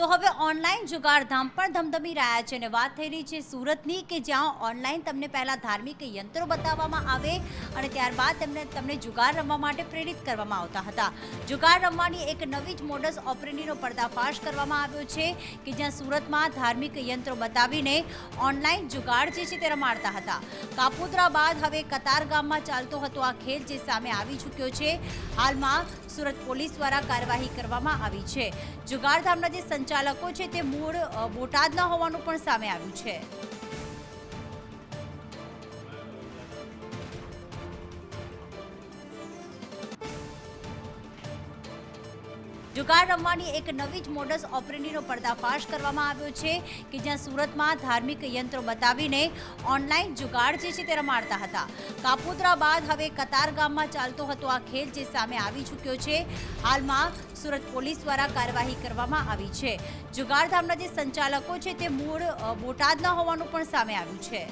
તો હવે ઓનલાઈન જુગારધામ પણ ધમધમી રહ્યા છે અને વાત થઈ રહી છે સુરતની કે જ્યાં ઓનલાઈન તમને પહેલાં ધાર્મિક યંત્રો બતાવવામાં આવે અને ત્યારબાદ તેમને તમને જુગાર રમવા માટે પ્રેરિત કરવામાં આવતા હતા. જુગાર રમવાની એક નવી જ મોડસ ઓપરેન્ડીનો પર્દાફાશ કરવામાં આવ્યો છે કે જ્યાં સુરતમાં ધાર્મિક યંત્રો બતાવીને ઓનલાઈન જુગાર જે છે તે રમાડતા હતા. કાપોદ્રા બાદ હવે કતાર ગામમાં ચાલતો હતો આ ખેલ જે સામે આવી ચૂક્યો છે. હાલમાં સુરત પોલીસ દ્વારા કાર્યવાહી કરવામાં આવી છે. જુગારધામના જે સંચાલકો છે તે મૂળ બોટાદના હોવાનું પણ સામે આવ્યું છે. જુગાર રમવાની એક નવી જ મોડસ ઓપરેન્ડીનો પર્દાફાશ કરવામાં આવ્યો છે કે જ્યાં સુરતમાં ધાર્મિક યંત્રો બતાવીને ઓનલાઈન જુગાર જે છે તે રમાડતા હતા. કાપોદ્રા બાદ હવે કતાર ગામમાં ચાલતો હતો આ ખેલ જે સામે આવી ચૂક્યો છે. હાલમાં સુરત પોલીસ દ્વારા કાર્યવાહી કરવામાં આવી છે. જુગારધામના જે સંચાલકો છે તે મૂળ બોટાદના હોવાનું પણ સામે આવ્યું છે.